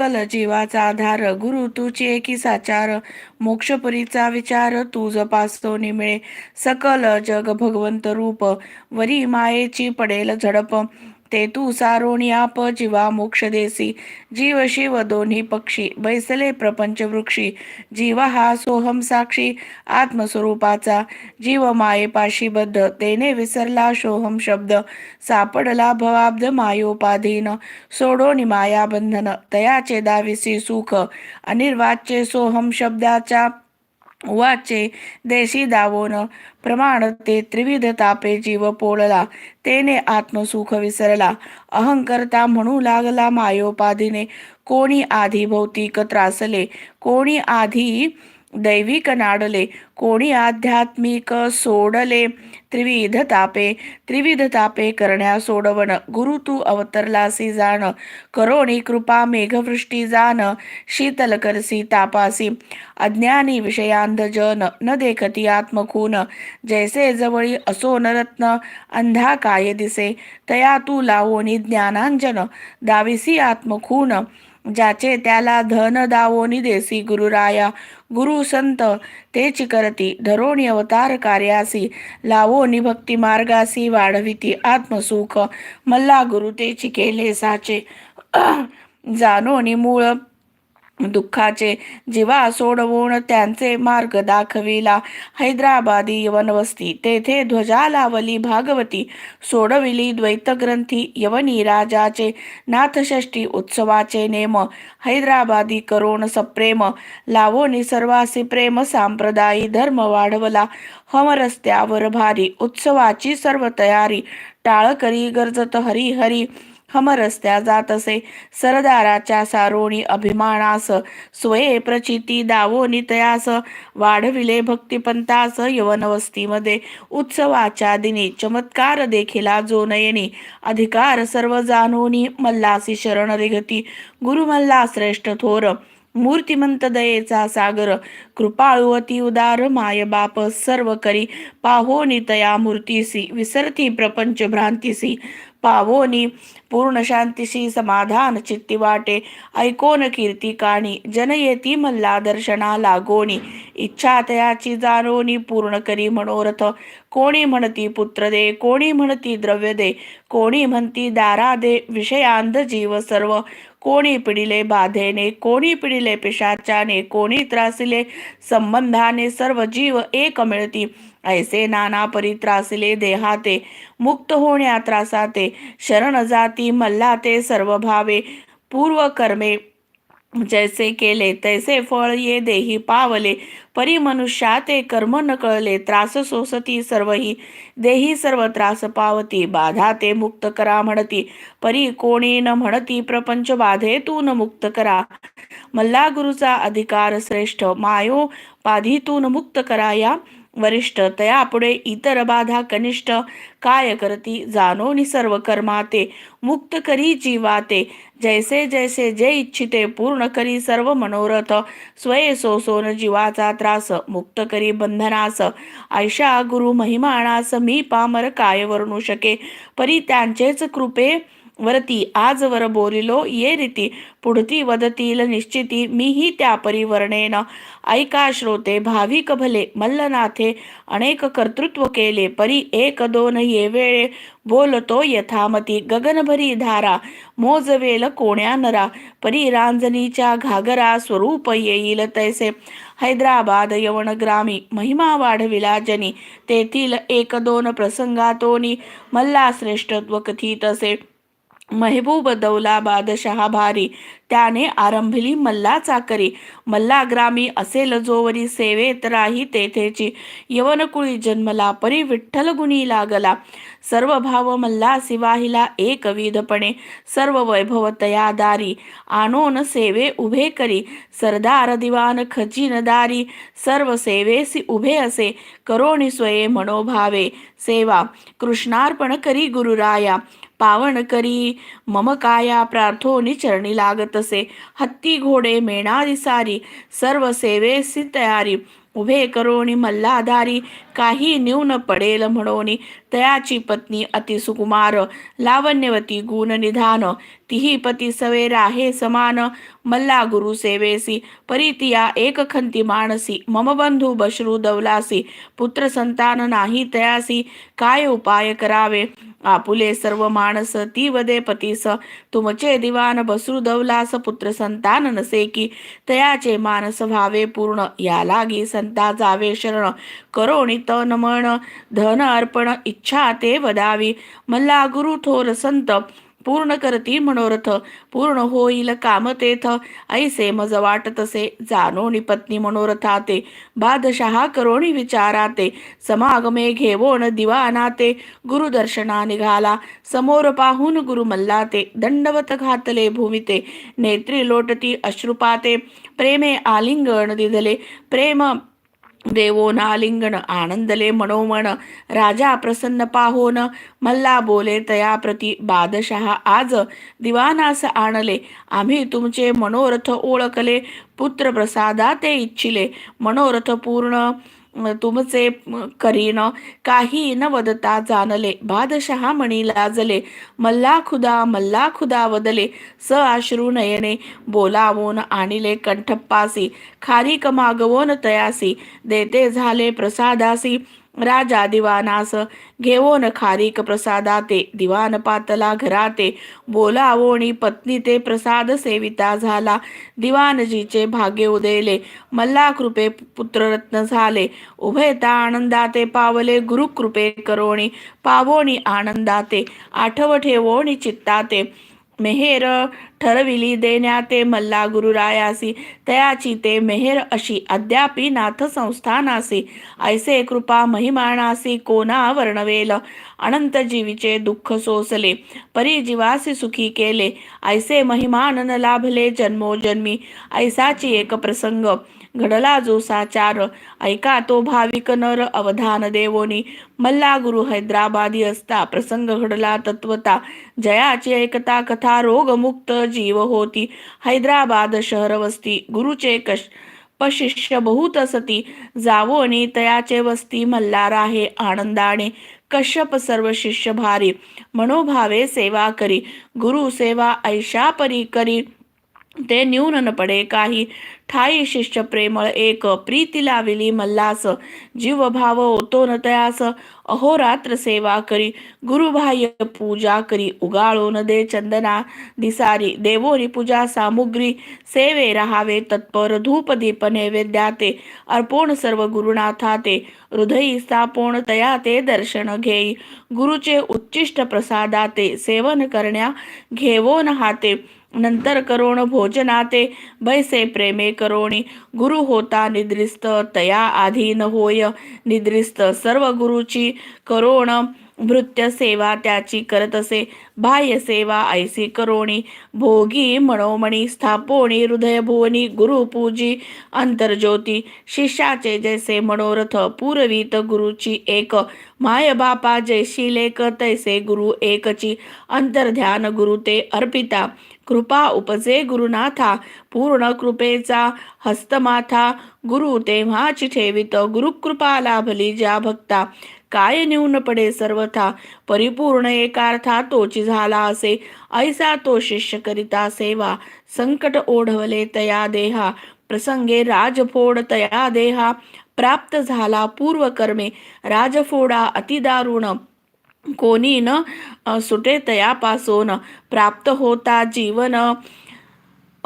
सकल जीवाचा आधार गुरु तुची एकी साचार मोक्षपुरीचा विचार तू जपासतो निमिळे. सकल जग भगवंत रूप वरी मायेची पडेल झडप. ते तू सारोणी आप जीवा मोक्ष देसी. जीव शिव दोन्ही पक्षी बैसले प्रपंच वृक्षी. जीवा हा सोहम साक्षी आत्मस्वरूपाचा. जीव मायेपाशी बद्ध तेने विसरला सोहम शब्द. सापडला भवाब्द मायोपाधीन. सोडोनी माया बंधन तयाचे दाविसी सुख. अनिर्वाच्य सोहम शब्दाच्या वाचे देशी दावोन प्रमाण ते त्रिविध तापे जीव पोळला. तेने आत्मसुख विसरला. अहंकरता म्हणू लागला मायोपाधीने. कोणी आधी भौतिक त्रासले? कोणी आधी दैविक नाडले कोणी आध्यात्मिक सोडले? त्रिविध तापे त्रिविध तापे करण्या सोडवण. गुरु तू अवतरलासी जाण. करोणी कृपा मेघवृष्टी जाण. शीतल करसी तापासी. अज्ञानी विषयांध जन. न देखती आत्मखून. जैसे जवळी असो नरत्न. अंधा काय दिसे. तया तू लावोनी ज्ञानांजन. दाविसी आत्मखून. ज्याचे त्याला धन दावोनी देसी गुरुराया. गुरु संत तेच करती धरोणी अवतार कार्यासी. लावोनी भक्ती मार्गासी वाढविती आत्मसुख. मल्ला गुरु तेची केले साचे. जाणोनी मूळ दुःखाचे जीवा सोडवून त्यांचे मार्ग दाखविला. हैदराबादी यवनवस्ती. तेथे ध्वजा लावली भागवती सोडविली द्वैतग्रंथी यवनी राजाचे नाथषष्ठी उत्सवाचे नेम. हैदराबादी करोण सप्रेम. लावोनी सर्वासी प्रेम सांप्रदायी धर्म वाढवला. हम रस्त्यावर भारी. उत्सवाची सर्व तयारी. टाळ करी गरजत हरी हरी हम रस्त्या जात असे. सरदाराच्या सारोणी अभिमानास स्वये प्रचिती दावो नितयास वाढविले भक्तिपंतास यवनवस्तीमध्ये. उत्सवाच्या दिनी चमत्कार देखिला जो नयनी. अधिकार सर्व जाणोनी मल्लासी शरण रेगती गुरुमल्ला श्रेष्ठ थोर. मूर्तिमंत दयेचा सागर. कृपाळुवती उदार. माय बाप सर्व करी पाहोनी तया मूर्तीसी. विसरती प्रपंच भ्रांतीसी. पावोनी पूर्ण शांतीशी समाधान चित्ती वाटे ऐकोन कीर्ती काणी जन येती मल्ला दर्शना लागोनी। इच्छा तयाची जाणोनी पूर्ण करी मनोरथ। कोणी म्हणती पुत्र दे कोणी म्हणती द्रव्य दे कोणी म्हणती दारा दे विषयांध जीव सर्व। कोणी पिडिले बाधेने कोणी पिडिले पिशाच्याने कोणी त्रासिले संबंधाने सर्व जीव एक मिळती। ऐसे नाना परित्रासिले देहाते मुक्त होण्या त्रासाते शरण जाती मल्लाते सर्व भावे पूर्व कर्मे जैसे केले तैसे फळ ये देही पावले परी मनुष्या ते कर्म न कळले त्रास सोसती सर्वही देही सर्व त्रास पावती बाधा ते मुक्त करा म्हणती परी कोणी न म्हणती प्रपंच बाधेतून मुक्त करा. मल्ला गुरुचा अधिकार श्रेष्ठ मायो पाधीतून मुक्त करा या वरिष्ठ तयापुढे इतर बाधा कनिष्ठ काय करती जाणोनी सर्व कर्माते मुक्त करी जीवाते जैसे जैसे जे इच्छिते पूर्ण करी सर्व मनोरथ स्वये सोसोन जीवाचा त्रास मुक्त करी बंधनास आयशा गुरु महिमानास मी पामर काय वर्णू शके परी त्यांचेच कृपे वरती आजवर बोलिलो ये रीती पुढती वदतील निश्चिती मीही त्या परिवर्णेन. ऐका श्रोते भाविक भले मल्लनाथे अनेक कर्तृत्व केले परी एक दोन ये वेळे बोलतो यथामती गगनभरी धारा मोजवेल कोण्या नरा परी रांजनीच्या घागरा स्वरूप येईल तैसे. हैदराबाद यवन ग्रामी महिमा वाढविला जनी तेथील एक दोन प्रसंगातोनी मल्ला श्रेष्ठत्व कथित असे महबूब दौला बादशहा भारी. त्याने आरंभली मल्ला चाकरी. मल्ला ग्रामी असेल जोवरी सेवेत राही तेथेची. यवनकुळी जन्मला परी विठ्ठल गुणी लागला. सर्व भाव मल्ला सिवाहिला एकविधपणे. सर्व वैभव तयादारी आणोन सेवे उभे करी. सरदार दिवान खजिनदारी सर्व सेवेसी उभे असे. करोणी स्वये मनोभावे. सेवा. कृष्णार्पण करी गुरुराया. पावन करी मम काया प्रार्थोनी चरणी लागतसे हत्ती घोडे मेणारी सर्व सेवेसी तयारी उभे करोणी मल्लाधारी काही न्यून पडेल म्हणून तयाची पत्नी अति सुकुमार लावण्यवती गुण निधान. तिही पती सवेरा हे समान. मल्ला गुरु सेवेसी परितिया एक खंती मानसी. मम बंधू बश्रू दवलासी पुत्र संतान नाही तयासी. काय उपाय करावे? आपुले सर्व माणस ती वदे पतीस. तुमचे दिवान बसरू दवलास पुत्र संतान नसे की तयाचे मानस व्हावे पूर्ण या लागी संता जावे शरण. करोणी तन मन धन अर्पण इच्छा ते वदावी. मल्ला गुरु थोर संत पूर्ण करती मनोरथ. पूर्ण होईल काम तेथ. ऐसे मज वाटतसे जाणोनी पत्नी मनोरथाते. बादशहा करोणी विचाराते. समागमे घेवोण दिवानाते. गुरुदर्शना निघाला. समोर पाहून गुरु मल्लाते. दंडवत घातले भूमिते. नेत्री लोटती अश्रुपाते. प्रेमे आलिंगण दिधले. प्रेम देवो आलिंगन आनंदले मनोमन राजा प्रसन्न पाहोन मल्ला बोले तया प्रती बादशहा आज दिवानास आणले आम्ही तुमचे मनोरथ ओळखले पुत्र प्रसादा ते इच्छिले मनोरथ पूर्ण तुमचे करीन काही न वदता जाणले बादशहा म्हणी लाजले मल्ला खुदा मल्ला खुदा वदले. स आश्रू नयने बोलावोन आणिले कंठप्पासी. खारीक मागवोन तयासी. देते झाले प्रसादासी. राजा दिवानास घेवोन खारीक प्रसादाते दिवान पातला घराते. बोलावोणी पत्नी ते प्रसाद सेविता झाला. दिवानजीचे भाग्य उदयले मल्ला कृपे पुत्ररत्न झाले. उभयता आनंदाते पावले गुरुकृपे करोणी पावोणी आनंदाते. आठव ठेवोणी चित्ताते. मेहेर ठरविली देण्या ते मल्ला गुरुरायासी. तयाची ते मेहेर अशी अद्यापी नाथ संस्थानासी ऐसे कृपा महिमानासी कोणा वर्णवेल. अनंत जीवीचे दुःख सोसले. परिजीवासी सुखी केले. ऐसे महिमानन लाभले जन्मोजन्मी. ऐसाची एक प्रसंग. घडला जो साचार. ऐका तो भाविक नर अवधान देवोनी. मल्ला गुरु हैदराबादी असता. प्रसंग घडला तत्वता. जयाची ऐकता कथा रोगमुक्त जीव होती. हैदराबाद शहर वस्ती. गुरुचे कश पशिष्य बहुत सती. जावोनी तयाचे वस्ती. मल्हार आहे आनंदाने. कश्यप सर्व शिष्य भारी. मनोभावे सेवा करी. गुरु सेवा ऐशा परी करी. ते न्यून न पडे. काही ठाई शिष्य प्रेमळ एक प्रीती लाविली. मल्लास जीव भाव ओतो न तयास. अहोरात्र सेवा करी. गुरुबाह्य पूजा करी. उगाळून दे चंदना दिसारी. देवोरी पूजा सामुग्री. सेवे राहावे तत्पर. धूप दीप नैवेद्याते अर्पोण सर्व गुरुनाथा ते. हृदयी स्थापोण तया ते दर्शन घेई. गुरुचे उच्चिष्ट प्रसादाते सेवन करण्या घेवोन हाते. नंतर करोण भोजनाते बैसे प्रेमे करोणी। गुरु होता निद्रिस्त तया आधीन होय। निद्रिस्त सर्व गुरुची करोण। भृत्य सेवा त्याची करत असे. बाह्य सेवा ऐसी करोणी भोगी मनोमणी स्थापोणी हृदय भुवनी गुरुपूजी अंतर्ज्योती शिष्याचे जैसे मनोरथ पुरवीत गुरुची एक. माय बापा जैशी लेख तैसे गुरु एकची. अंतर्ध्यान गुरु ते अर्पिता. कृपा उपजे गुरुनाथा पूर्ण कृपेचा हस्तमाथा. गुरु तेव्हाची ठेवित गुरुकृपा लाभली ज्या भक्ता. काय न्यून पडे सर्वथा? परिपूर्ण एकार्था तोची झाला असे. ऐसा तो शिष्य करिता सेवा. संकट ओढवले तया देहा. प्रसंगे राजफोड तया देहा. प्राप्त झाला पूर्व कर्मे राजफोडा अतिदारुण. कोणी न सुटे तयापासून. प्राप्त होता जीवन.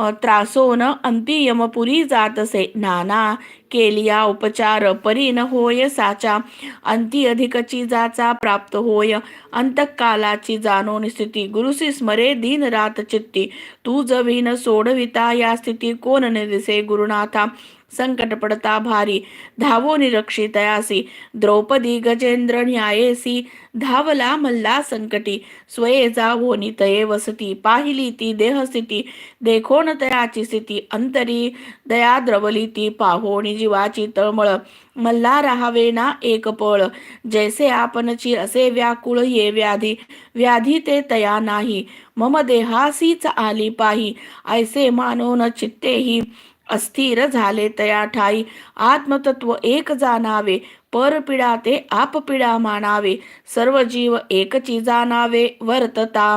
त्रासोन अंती यमपुरी जात असे नाना केलिया उपचार परी न होय साचा. अंती अधिकची जाचा प्राप्त होय. अंतकालाची जाणून स्थिती. गुरुसी स्मरे दिन रात चित्ती. तू जवीन सोडविता या स्थिती. कोण दिसे गुरुनाथा? संकट पडता भारी धावो निरक्षितयासी द्रौपदी गजेंद्र न्यायेसी धावला मल्ला संकटी स्वये जावो नितये वसती पाहिली ती देहस्थिती देखोन तयाची स्थिती अंतरी दया द्रवली ती पाहोणी जीवाची तळमळ मल्ला राहावे ना एक पळ जैसे आपणची असे व्याकुळ ये व्याधी व्याधी ते तया नाही मम देहासीच आली पाही ऐसे मानोन चित्तेही अस्थिर झाले तया ठाई. आत्मतत्व एक जाणावे परपिडा ते आपपिडा मानावे. सर्व जीव एकची जाणावे वर्तता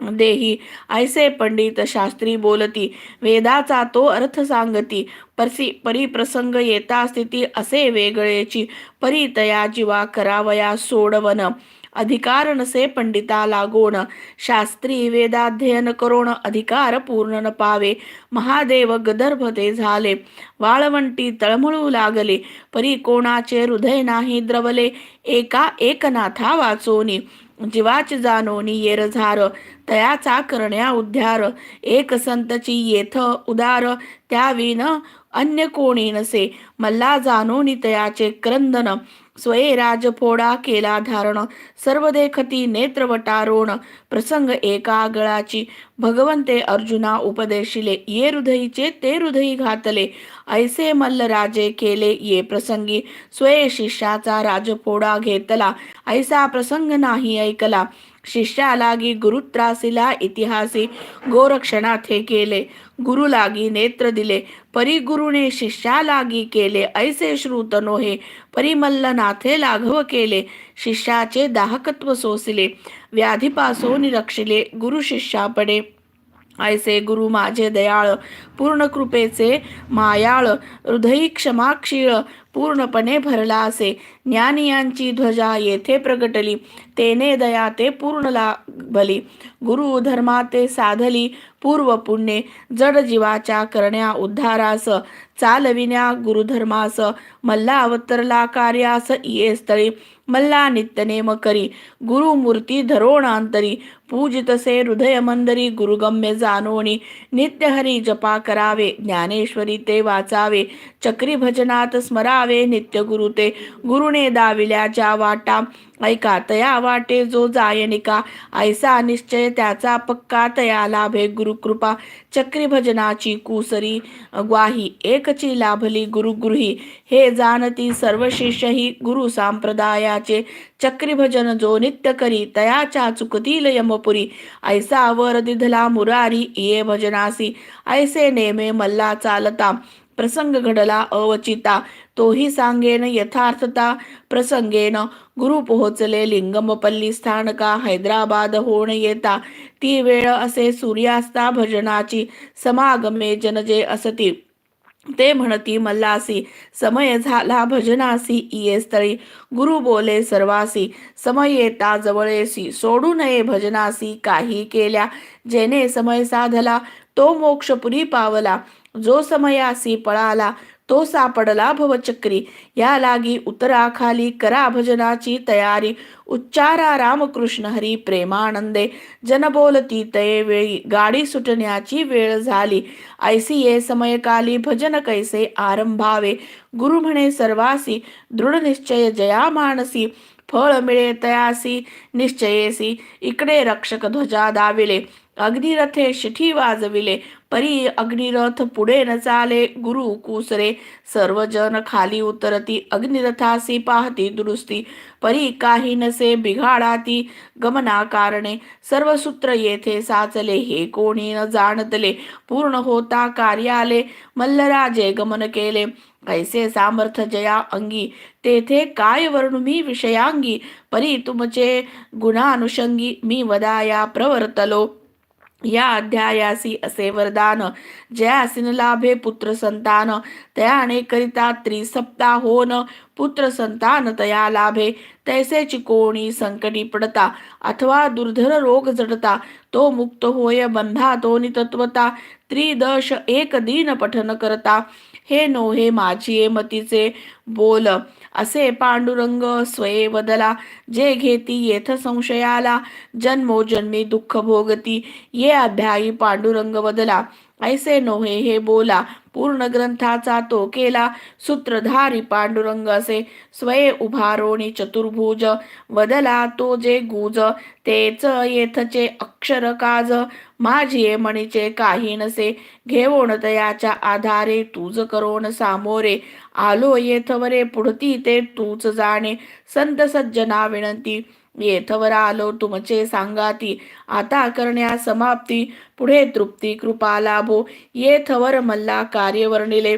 देही. ऐसे पंडित शास्त्री बोलती वेदाचा तो अर्थ सांगती परसी परिप्रसंग येता स्थिती असे वेगळेची. परितया जीवा करावया सोडवन. अधिकार नसे पंडिता लागोण. शास्त्री वेदाध्ययन करोण अधिकार पूर्ण न पावे. महादेव गदर्भ ते झाले. वाळवंटी तळमळू लागले. परी कोणाचे हृदय नाही द्रवले. एका एकनाथा वाचोनी. जीवाची जानोनी येर झार. तयाचा करण्या उद्धार. एक संतची येथ उदार. त्या विन अन्य कोणी नसे. मल्ला जाणून तयाचे क्रंदन. स्वये राजफोडा केला धारण. सर्व देखती नेत्रवटारोण प्रसंग एका गळाची. भगवंते अर्जुना उपदेशिले. ये हृदयीचे ते हृदयी घातले. ऐसे मल्ल राजे केले ये प्रसंगी. स्वये शिष्याचा राजफोडा घेतला. ऐसा प्रसंग नाही ऐकला. शिष्यालागी गुरुत्रासीला इतिहासी गोरक्षणाथे केले गुरुलागी नेत्र दिले परिगुरुने शिष्यालागी केले ऐसे श्रुतनो हे परिमल्लनाथे लाघव केले शिष्याचे दाहकत्व सोसिले व्याधीपासून रक्षिले गुरु शिष्यापडे ऐसे गुरु माझे दयाळ पूर्ण कृपेचे मायाळ हृदयी क्षमाक्षीळ पूर्णपणे भरला असे ज्ञानियांची ध्वजा येथे प्रगटली तेने दया ते पूर्ण लाभली. गुरु धर्मा ते साधली पूर्व पुण्ये जड जीवाच्या करण्या उद्धारास चालविण्या गुरुधर्मास मल्ला अवतरला कार्यास ये स्थळी मल्ला नित्यनेम करी. गुरुमूर्ती धरोणांतरी पूजितसे हृदय मंदरी गुरुगम्य जानोणी नित्यहरी जपा करावे ज्ञानेश्वरी ते वाचावे चक्री भजनात स्मरावे नित्य गुरु ते गुरुने दाविल्या ज्या वाटा ऐका तया वाटे जो जायनिका ऐसा निश्चय त्याचा पक्का तया लाभे गुरुकृपा चक्री भजनाची कुसरी ग्वाही एकची लाभली गुरुगृही हे जाणती सर्व शिष्यही गुरु संप्रदायाचे चक्री भजन जो नित्य करी तयाच्या चुकतील पुरी. ऐसा वर दिधला मुरारी ये भजनासी. ऐसे नेमे मल्ला चालता. प्रसंग घडला अवचिता. तोही सांगेन यथार्थता. प्रसंगेन गुरु पोहोचले लिंगमपल्ली स्थानका. हैदराबाद होण येता. ती वेळ असे सूर्यास्ता भजनाची. समागमे जनजे असती. ते म्हणती मल्लासी समय झाला भजनासी इयेस्तळी गुरु बोले सर्वासी समय येता जवळेसी सोडू नये भजनासी काही केल्या जेने समय साधला तो मोक्षपुरी पावला जो समयासी पळाला तो सापडला भवचक्री. या लागी उतराखाली करा भजनाची तयारी. उच्चारा रामकृष्ण हरी प्रेमानंदे. जन बोलती तये वेळी गाडी सुटण्याची वेळ झाली. ऐसी ये समयकाली भजन कैसे आरंभावे? गुरु म्हणे सर्वासी दृढ निश्चय जया मानसी. फळ मिळे तयासी निश्चयेसी. इकडे रक्षक ध्वजा दाविले. अग्निरथे शिठी वाजविले. परी अग्निरथ पुढे न चाले. गुरु कुसरे सर्वजन खाली उतरती. अग्निरथासी पाहती दुरुस्ती. परी काही नसे बिघाडाती. गमना कारणे सर्व सूत्र येथे साचले. हे कोणी न जाणतले. पूर्ण होता कार्याले मल्लराजे गमन केले. कैसे सामर्थ जया अंगी. तेथे काय वर्ण मी विषयांगी. परी तुमचे गुणानुषंगी. मी वदाया प्रवर्तलो. या अध्यायासी असे वरदान. जयासिन लाभे पुत्र संतान तयाने करिता त्रिसप्ता होन. पुत्र संतान तया लाभे. तैसेची कोणी संकटी पडता. अथवा दुर्धर रोग जडता. तो मुक्त होय बंधा तो नितत्वता त्रिदश एक दिन पठन करता. हे नो हे माझी मतीचे बोल. असे पांडुरंग स्वये बदला. जे घेती येथ संशयाला. जन्मो जन्मी दुःख भोगती. ये अध्यायी पांडुरंग बदला. ऐसे नोहे हे बोला पूर्ण ग्रंथाचा तो केला सूत्रधारी पांडुरंग असे स्वये उभारोणी चतुर्भुज वदला तो जे गुज तेच येथचे अक्षर काज माझी मणीचे काही नसे घेवोन तयाच्या आधारे तुझ करोन सामोरे आलो येथवरे पुढती ते तूच जाणे संत सज्जना विनंती येथवर आलो तुमचे सांगाती. आता करण्या समाप्ती पुढे तृप्ती कृपा लाभो. येथवर मल्ला कार्य वर्णिले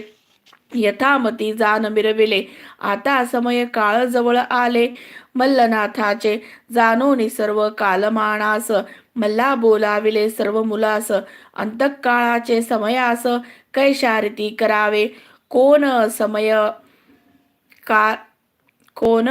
यथामती जान मिरविले. आता समय काळ जवळ आले मल्लनाथाचे जाणोनी सर्व कालमानास. मल्ला बोलाविले सर्व मुलास अंतकाळाचे समयास कैशारिती करावे. कोण समय का कोण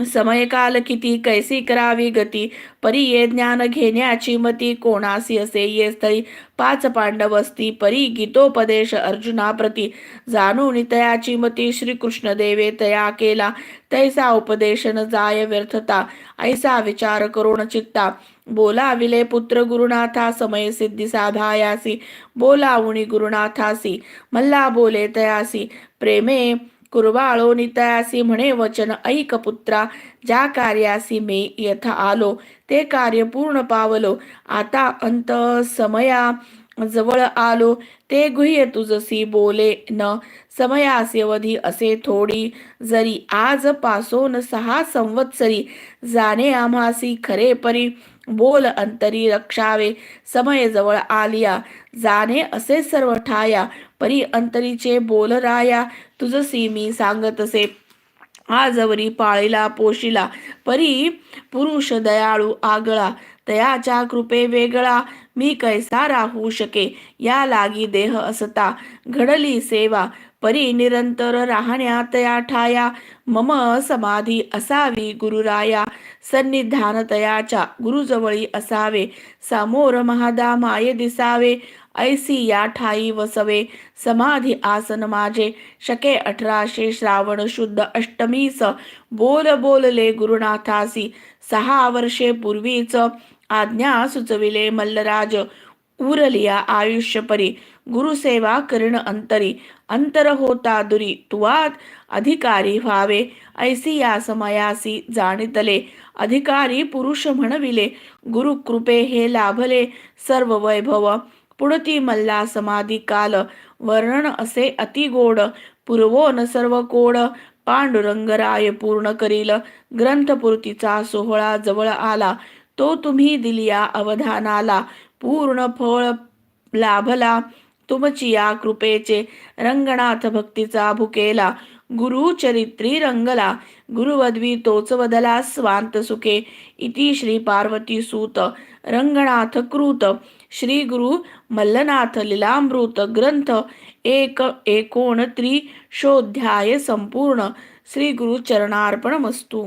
समयकाल किती कैसी करावी गती? परी ये ज्ञान घेण्याची मती कोणासी असे? ये स्थळी पाच पांडव असती परी गीतोपदेश अर्जुनाप्रती. जाणून तयाची मती श्रीकृष्ण देवे तया केला. तैसा उपदेश न जाय व्यर्थता ऐसा विचार करून चित्ता. बोलाविले पुत्र गुरुनाथा समय सिद्धी साधायासी. बोलावुनी गुरुनाथासी मल्ला बोले तयासी. प्रेमे कुरवाळो नितयासी म्हणे वचन ऐक पुत्रा ज्या कार्यासी मी यथा आलो ते कार्य पूर्ण पावलो. आता अंत समया जवळ आलो ते गुह्य तुझसी बोले न. समयासेवधी असे थोडी जरी आज पासोन सहा संवत्सरी. जाणे आम्हासी खरे परी बोल अंतरी रक्षावे. समय जवळ आलिया जाणे असे सर्व ठाया. परी अंतरीचे बोल राया. तुझसी मी सांगत असे. आजवरी पाळीला पोशिला. परी पुरुष दयाळू आगळा. तयाच्या कृपे वेगळा. मी कैसा राहू शके. या लागी देह असता. घडली सेवा. परी निरंतर राहण्या तया ठाया. मम समाधी असावी गुरुराया सन्निधान तयाच्या गुरुजवळी असावे. सामोर महादा माये दिसावे. ऐसी या ठाई वसवे समाधी आसन माझे. शके अठराशे श्रावण शुद्ध अष्टमीस बोल बोलले गुरुनाथासी. सहा वर्षे पूर्वीच आज्ञा सुचविले मल्लराज. उरलिया आयुष्य परी. गुरुसेवा करण अंतरी. अंतर होता दुरी तुवात. अधिकारी व्हावे. ऐसी या समयासी जाणितले. अधिकारी पुरुष म्हणविले. गुरु कृपे हे लाभले. सर्व वैभव. पुढती मल्ला समाधी काल. वर्णन असे अतिगोड पुरवोन सर्व कोड. पांडुरंगराय पूर्ण करील. ग्रंथपूर्तीचा सोहळा जवळ आला. तो तुम्ही दिलिया अवधानाला. पूर्ण फळ लाभला. तुमची या कृपेचे रंगनाथ भक्तीचा भुकेला. गुरुचरित्री रंगला. गुरुवद्वी तोच वदला स्वांत सुखे. इति श्री पार्वती सूत. रंगनाथ कृत श्री गुरु मल्लनाथ लिलामृत ग्रंथ एक एकोणत्रिशोध्याय संपूर्ण श्री गुरु चरणार्पण मस्तू